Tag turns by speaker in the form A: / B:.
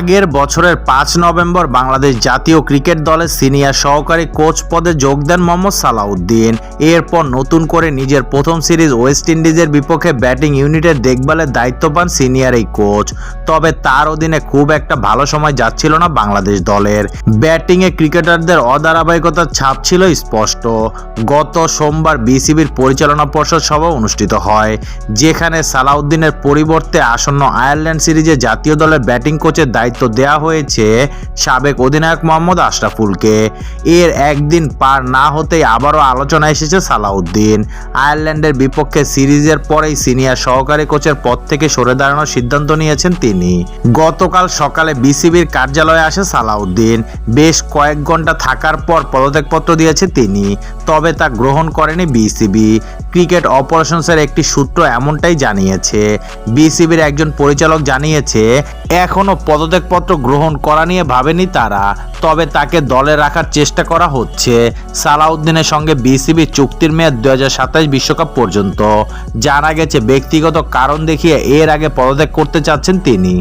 A: আগের বছরের পাঁচ নভেম্বর বাংলাদেশ জাতীয় ক্রিকেট দলের সিনিয়র সহকারী কোচ পদে যোগ দেন মোহাম্মদ সালাউদ্দিন। এরপর নতুন করে নিজের প্রথম সিরিজ ওয়েস্ট ইন্ডিজের বিপক্ষে ব্যাটিং ইউনিটের দেখভালের দায়িত্ব পান সিনিয়র এই কোচ। তবে তার অধীনে খুব একটা ভালো সময় যাচ্ছিল না বাংলাদেশ দলের। ব্যাটিংয়ে ক্রিকেটারদের অধারাবাহিকতার ছাপ ছিল স্পষ্ট। গত সোমবার বিসিবির পরিচালনা পর্ষদ সভা অনুষ্ঠিত হয়, যেখানে সালাউদ্দিনের পরিবর্তে আসন্ন আয়ারল্যান্ড সিরিজে জাতীয় দলের ব্যাটিং কোচের দায়িত্ব দেওয়া হয়েছে সাবেক অধিনায়ক মোহাম্মদ আশরাফুলকে। এর একদিন পার না হতেই আবারও আলোচনা এসেছে সালাউদ্দিন। আয়ারল্যান্ডের বিপক্ষে সিরিজের পরেই সিনিয়র সহকারী কোচের পদ থেকে সরে দাঁড়ানোর সিদ্ধান্ত নিয়েছেন তিনি। গতকাল সকালে বিসিবির কার্যালয়ে আসে সালাউদ্দিন। বেশ কয়েক ঘণ্টা থাকার পর পদত্যাগপত্র দিয়েছে তিনি, তবে তা গ্রহণ করেনি বিসিবি। ক্রিকেট অপারেশনসের একটি সূত্র এমনটাই জানিয়েছে। বিসিবির একজন পরিচালক জানিয়েছে, এখনও পদত্যাগপত্র গ্রহণ করা নিয়ে ভাবেনি তারা, তবে তাকে দলে রাখার চেষ্টা করা হচ্ছে। সালাউদ্দিনের সঙ্গে বিসিবি চুক্তির মেয়াদ দু বিশ্বকাপ পর্যন্ত। জানা গেছে, ব্যক্তিগত কারণ দেখিয়ে এর আগে পদত্যাগ করতে চাচ্ছেন তিনি।